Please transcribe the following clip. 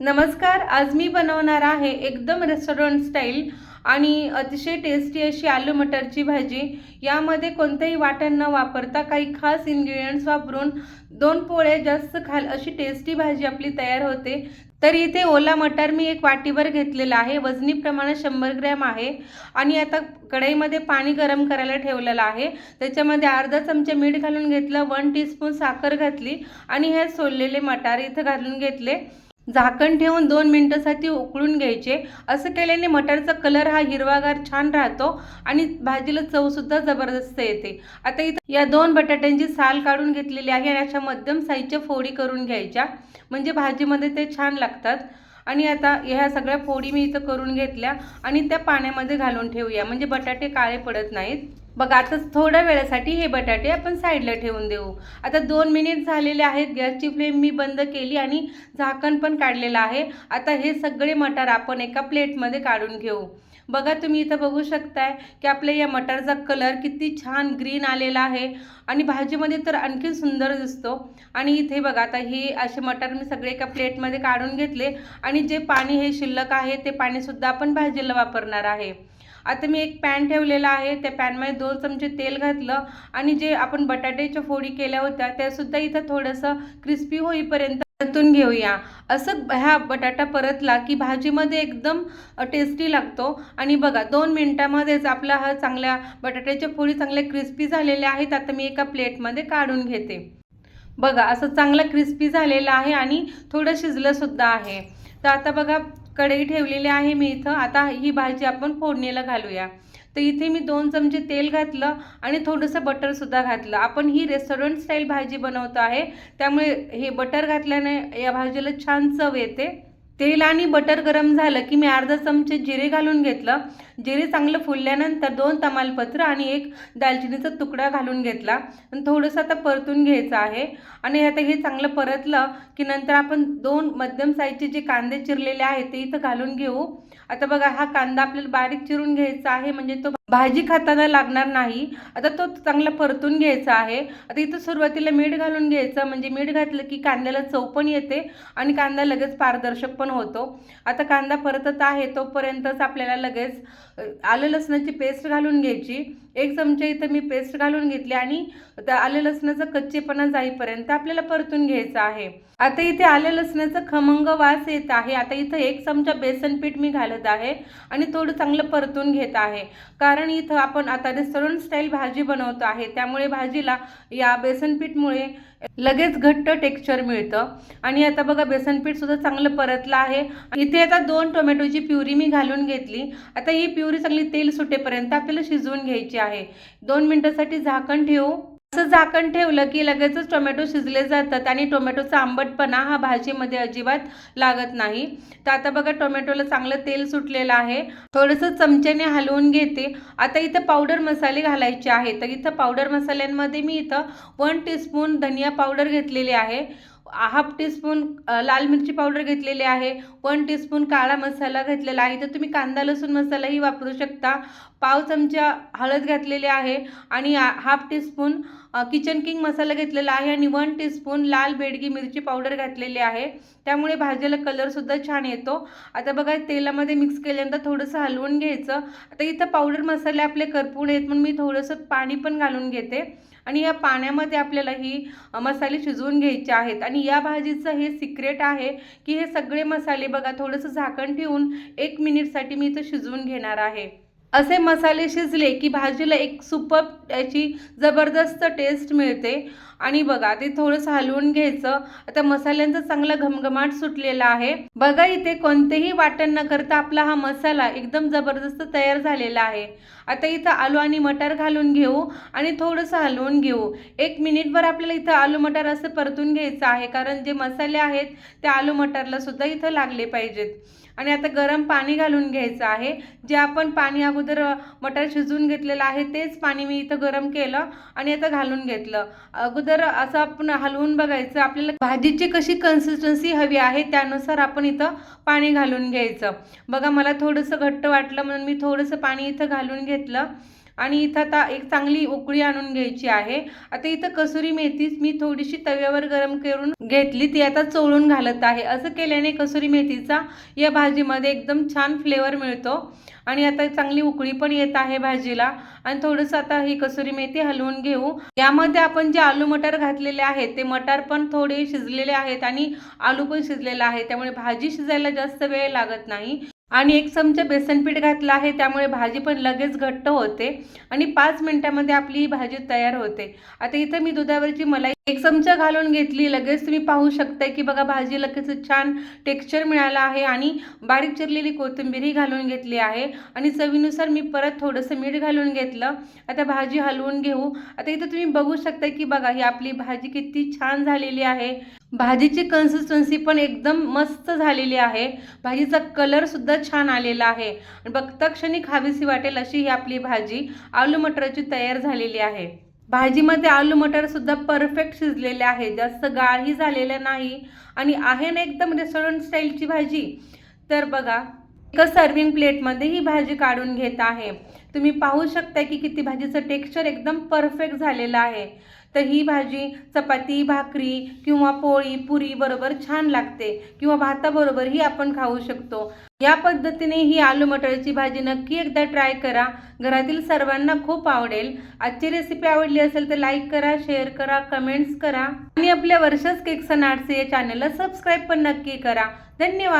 नमस्कार आज मी बनवणार आहे एकदम रेस्टॉरंट स्टाईल आणि अतिशय टेस्टी अशी आलू मटरची भाजी. यामध्ये कोणतंही वाटण न वापरता काही खास इन्ग्रेडियंट्स वापरून दोन पोळे जास्त खाल अशी टेस्टी भाजी आपली तयार होते. तर इथे ओला मटर मी एक वाटीभर घेतलेला आहे वजनी प्रमाणात शंभर ग्रॅम आहे. आणि आता कढईमध्ये पाणी गरम करायला ठेवलेलं आहे. त्याच्यामध्ये अर्धा चमचा मीठ घालून घेतलं वन टीस्पून साखर घातली आणि हे सोललेले मटार इथं घालून घेतले. झाकण ठेवून दोन मिनटासाठी उकळून घ्यायचे. असं केल्याने मटारचा कलर हा हिरवागार छान राहतो आणि भाजीला चवसुद्धा जबरदस्त येते. आता इथं या दोन बटाट्यांची साल काढून घेतलेली आहे आणि अशा मध्यम साईजच्या फोडी करून घ्यायच्या. म्हणजे भाजीमध्ये ते छान लागतात. आणि आता ह्या सगळ्या फोडी मी इथं करून घेतल्या आणि त्या पाण्यामध्ये घालून ठेवूया. म्हणजे बटाटे काळे पडत नाहीत. बघा आता थोड्या वेळासाठी हे बटाटे आपण साईडला ठेवून देऊ. आता दोन मिनिट झालेले आहेत. गॅसची फ्लेम मी बंद केली आणि झाकण पण काढलेलं आहे. आता हे सगळे मटार आपण एका प्लेटमध्ये काढून घेऊ. बघा तुम्ही इथं बघू शकताय की आपल्या या मटारचा कलर किती छान ग्रीन आलेला आहे. आणि भाजीमध्ये तर आणखी सुंदर दिसतो. आणि इथे बघा आता हे असे मटार मी सगळे एका प्लेटमध्ये काढून घेतले. आणि जे पाणी हे शिल्लक आहे ते पाणीसुद्धा आपण भाजीला वापरणार आहे. आता मी एक पॅन ठेवलेला आहे. त्या पॅनमध्ये दोन चमचे तेल घातलं आणि जे आपण बटाट्याच्या फोडी केल्या होत्या त्यासुद्धा इथं थोडंसं क्रिस्पी होईपर्यंत परतून घेऊया. असं ह्या बटाटा परतला की भाजीमध्ये एकदम टेस्टी लागतो. आणि बघा दोन मिनटामध्येच आपला हा चांगल्या बटाट्याच्या फोडी चांगल्या क्रिस्पी झालेल्या आहेत. आता मी एका प्लेटमध्ये काढून घेते. बघा असं चांगलं क्रिस्पी झालेला आहे आणि थोडं शिजलंसुद्धा आहे. तर आता बघा कढई ठेवलेली आहे मी इथं. आता ही भाजी आपण फोडणीला घालूया. तर इथे मी दोन चमचे तेल घातलं आणि थोडंसं बटरसुद्धा घातलं. आपण ही रेस्टॉरंट स्टाईल भाजी बनवतो आहे. त्यामुळे हे बटर घातल्याने या भाजीला छान चव येते. तेल आणि बटर गरम झालं की मी अर्धा चमचे जिरे घालून घेतलं. जिरे चांगलं फुलल्यानंतर दोन तमालपत्र आणि एक दालचिनीचा तुकडा घालून घेतला. आणि थोडंसं आता परतून घ्यायचं आहे. आणि आता हे चांगलं परतलं की नंतर आपण दोन मध्यम साईजचे जे कांदे चिरलेले आहेत ते इथं घालून घेऊ. आता बघा हा कांदा आपल्याला बारीक चिरून घ्यायचा आहे. म्हणजे तो भाजी खाताना लागणार नाही. आता तो चांगला परतून घ्यायचा आहे. आता इथं सुरुवातीला मीठ घालून घ्यायचं. म्हणजे मीठ घातलं की कांद्याला चव पण येते आणि कांदा लगेच पारदर्शक पण होतो. आता कांदा परतत आहे तोपर्यंतच आपल्याला लगेच आलं लसणाची पेस्ट घालून घ्यायची. एक चमचा इथं मी पेस्ट घालून घेतली आणि त्या आलं लसणाचा कच्चेपणा जाईपर्यंत आपल्याला परतून घ्यायचं आहे. आता इथे आलं लसणाचा खमंग वास येत आहे. आता इथं एक चमचा बेसन पीठ मी घालत आहे आणि थोडं चांगलं परतून घेत आहे. कारण इथं आपण आता रेस्टॉरंट स्टाईल भाजी बनवतो आहे. त्यामुळे भाजीला या बेसन पीठमुळे लगेच घट्ट टेक्स्चर मिळतं. आणि आता बघा बेसन पीठ सुद्धा चांगलं परतलं आहे. इथे आता दोन टोमॅटोची प्युरी मी घालून घेतली. आता ही प्युरी चांगली तेल सुटेपर्यंत आपल्याला शिजवून घ्यायची आहे. दोन मिनटासाठी झाकण ठेवू? असं झाकण ठेवलं की लगेचच टोमॅटो शिजले जातात आणि टोमॅटोचा आंबटपणा हा भाजीमध्ये अजिबात लागत नाही. तर आता बघा टोमॅटोला चांगलं तेल सुटलेलं आहे. थोडंसं चमच्याने हलवून घेते. आता इथं पावडर मसाले घालायचे आहे तर इथं पावडर मसाल्यांमध्ये मी इथं वन टीस्पून धनिया पावडर घेतलेली आहे. हाफ टीस्पून लाल मिरची पावडर घेतलेली आहे वन टीस्पून काळा मसाला घेतलेला आहे. तर तुम्ही कांदा लसूण मसालाही वापरू शकता. पाव चमचा हळद घातलेली आहे आणि half teaspoon Kitchen King Masala घेतलेला आहे आणि वन टीस्पून लाल बेडगी मिरची पावडर घातलेली आहे. त्यामुळे भाजीला कलरसुद्धा छान येतो. आता बघा तेलामध्ये मिक्स केल्यानंतर थोडंसं हलवून घ्यायचं. आता इथं पावडर मसाले आपले करपून येत म्हणून मी थोडंसं पाणी पण घालून घेते. आणि या पाण्यामध्ये आपल्याला ही मसाले शिजवून घ्यायचे आहेत. आणि या भाजीचं हे सिक्रेट आहे की हे सगळे मसाले बघा थोडंसं झाकण ठेवून एक मिनिटसाठी मी इथं शिजवून घेणार आहे. असे मसाले शिजले की भाजीला एक सुपर याची जबरदस्त टेस्ट मिळते. आणि बघा ते थोडंसं हलवून घ्यायचं. आता मसाल्यांचा चांगला घमघमाट सुटलेला आहे. बघा इथे कोणतेही वाटण न करता आपला हा मसाला एकदम जबरदस्त तयार झालेला आहे. आता इथं आलू आणि मटार घालून घेऊ आणि थोडंसं हलवून घेऊ. एक मिनिटभर आपल्याला इथं आलू मटार असं परतून घ्यायचं आहे कारण जे मसाले आहेत ते आलू मटारला सुद्धा इथं लागले पाहिजेत. आणि आता गरम पाणी घालून घ्यायचं आहे. जे आपण पाणी अगोदर मटार शिजवून घेतलेलं आहे तेच पाणी मी इथं गरम केलं आणि आता घालून घेतलं. अगोदर असं आपण हलवून बघायचं आपल्याला भाजीची कशी कन्सिस्टन्सी हवी आहे त्यानुसार आपण इथं पाणी घालून घ्यायचं. बघा मला थोडंसं घट्ट वाटलं म्हणून मी थोडंसं पाणी इथं घालून घेतलं. आणि इथं आता एक चांगली उकळी आणून घ्यायची आहे. आता इथं कसुरी मेथीच मी थोडीशी तव्यावर गरम करून घेतली ती आता चोळून घालत आहे. असं केल्याने कसुरी मेथीचा या भाजीमध्ये एकदम छान फ्लेवर मिळतो. आणि आता चांगली उकळी पण येत आहे भाजीला. आणि थोडंसं आता ही कसुरी मेथी हलवून घेऊ. यामध्ये आपण जे आलू मटर घातलेले आहेत ते मटार पण थोडे शिजलेले आहेत आणि आलू पण शिजलेला आहे. त्यामुळे भाजी शिजायला जास्त वेळ लागत नाही. आणि एक चमचा बेसन पीठ घातलं आहे त्यामुळे भाजी पण लगेच घट्ट होते. आणि पाच मिनिटामध्ये आपली ही भाजी तयार होते. आता इथं मी दुधावरची मलाई एक चमचा घालून घेतली. लगेच तुम्ही पाहू शकताय की बघा भाजी लगेच छान टेक्स्चर मिळालं आहे आणि बारीक चिरलेली कोथिंबीरही घालून घेतली आहे. आणि चवीनुसार मी परत थोडंसं मीठ घालून घेतलं. आता भाजी हलवून घेऊ. आता इथं तुम्ही बघू शकता की बघा ही आपली भाजी किती छान झालेली आहे. भाजीची कन्सिस्टन्सी पण एकदम मस्त झालेली आहे. भाजीचा कलरसुद्धा छान आलेला आहे. आणि बघता क्षणी खावीशी वाटेल अशी ही आपली भाजी आलू मटराची तयार झालेली आहे. भाजीमध्ये आलू मटरसुद्धा परफेक्ट शिजलेले आहे. जास्त गाळही झालेलं नाही. आणि आहे ना एकदम रेस्टॉरंट स्टाईलची भाजी. तर बघा एका सर्विंग प्लेटमध्ये ही भाजी काढून घेत आहे. तुम्ही पाहू शकता की किती भाजीचं टेक्स्चर एकदम परफेक्ट झालेलं आहे. तर ही भाजी चपाती भाकरी किंवा पोळी पुरी बरोबर छान लागते किंवा भाताबरोबरही आपण खाऊ शकतो. या पद्धतीने ही आलू मटरची भाजी नक्की एकदा ट्राय करा. घरातील सर्वांना खूप आवडेल. आजची रेसिपी आवडली असेल तर लाईक करा शेअर करा कमेंट्स करा. आणि आपल्या वर्षच केक्स अँड आर्ट्स या चॅनलला सबस्क्राईब पण नक्की करा. धन्यवाद.